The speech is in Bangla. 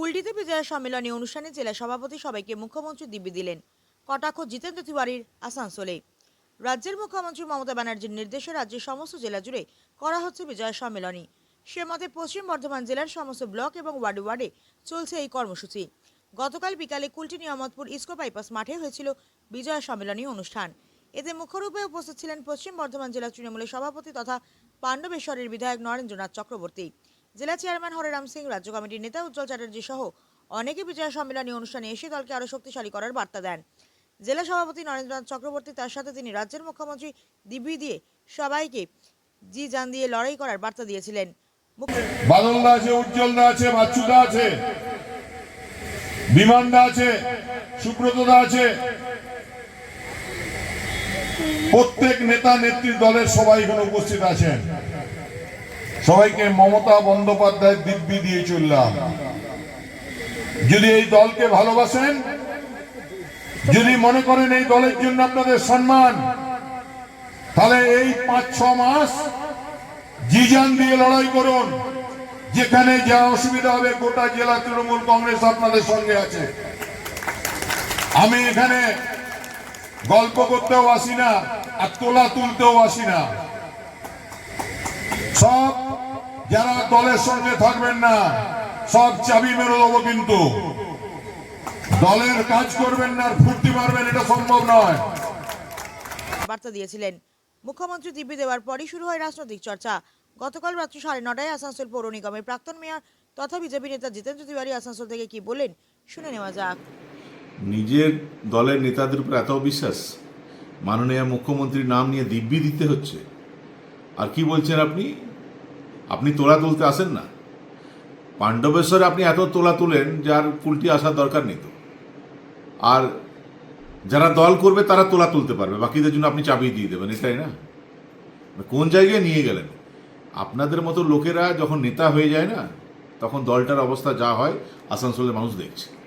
কুলটিতে বিজয়া সম্মেলনী অনুষ্ঠানে জেলা সভাপতি সবাইকে মুখ্যমন্ত্রী দিব্যি দিলেন। কটাক্ষ জিতেন্দ্র তিওয়ারির আসানসোলে। রাজ্যের মুখ্যমন্ত্রী মমতা ব্যানার্জির নির্দেশে রাজ্যের সমস্ত জেলা জুড়ে করা হচ্ছে বিজয়া সম্মেলনী। সে মতে পশ্চিম বর্ধমান জেলার সমস্ত ব্লক এবং ওয়ার্ডে ওয়ার্ডে চলছে এই কর্মসূচি। গতকাল বিকালে কুলটি নিয়ামতপুর ইসকো বাইপাস মাঠে হয়েছিল বিজয়া সম্মেলনী অনুষ্ঠান। এতে মুখ্যরূপে উপস্থিত ছিলেন পশ্চিম বর্ধমান জেলা তৃণমূলের সভাপতি তথা পাণ্ডবেশ্বরের বিধায়ক নরেন্দ্রনাথ চক্রবর্তী। জেলা চেয়ারম্যান হরেরাম সিং, রাজ্য কমিটির নেতা উজ্জ্বল চ্যাটার্জি সহ অনেকে বিজয়া সম্মেলনী অনুষ্ঠানে এসে দলকে আরও শক্তিশালী করার বার্তা দেন। জেলা সভাপতি নরেন্দ্রনাথ চক্রবর্তী তার সাথে তিনি রাজ্যের মুখ্যমন্ত্রী দিব্যি দিয়ে সবাইকে জি জান দিয়ে লড়াই করার বার্তা দিয়েছিলেন। বাদলদা আছে, উজ্জ্বলদা আছে বাচ্চুদা আছে, বিমানদা আছে, সুব্রতদা আছে। প্রত্যেক নেতা নেত্রী দলের সবাই এখানে উপস্থিত আছেন। সবাইকে মমতা বন্দ্যোপাধ্যায় দিব্যি দিয়ে চললাম। যদি এই দলকে ভালোবাসেন, যদি মনে করেন এই দলের জন্য আপনাদের সম্মান, তাহলে এই পাঁচ, ছ মাস জিজান দিয়ে লড়াই করুন, যেখানে যা অসুবিধা হবে গোটা জেলা তৃণমূল কংগ্রেস আপনাদের সঙ্গে আছে। আমি এখানে গল্প করতেও আসি না, আর তোলা তুলতেও আসি না। সব যারা দলের সঙ্গে থাকবেন না সব চাবি মেরে দেবো কিন্তু। দলের কাজ করবেন না ফুর্তি মারবেন এটা সম্ভব নয়। বার্তা দিয়েছিলেন। মুখ্যমন্ত্রী দিব্যি দেওয়ার পরই শুরু হয় রাজনৈতিক চর্চা। গতকাল রাত্রি সাড়ে নটায় আসানসোল পৌর নিগমের প্রাক্তন মেয়র তথা বিজেপি নেতা জিতেন্দ্র তিওয়ারি আসানসোল থেকে কি বলেন শুনে নেওয়া যাক। নিজের দলের নেতাদের উপর এত বিশ্বাস মাননীয় মুখ্যমন্ত্রীর নাম নিয়ে দিব্যি দিতে হচ্ছে। আর কি বলছেন আপনি? আপনি তোলা তুলতে আসেন না। পাণ্ডবেশ্বরে আপনি এত তোলা তুলেন, যার কুলটি আসার দরকার নেই তো। আর যারা দল করবে, তারা তোলা তুলতে পারবে, বাকিদের জন্য আপনি চাবি দিয়ে দেবেন এটাই না? কোন জায়গায় নিয়ে গেলেন? আপনাদের মতো লোকেরা যখন নেতা হয়ে যায় না, তখন দলটার অবস্থা যা হয়, আসানসোলের মানুষ দেখছে।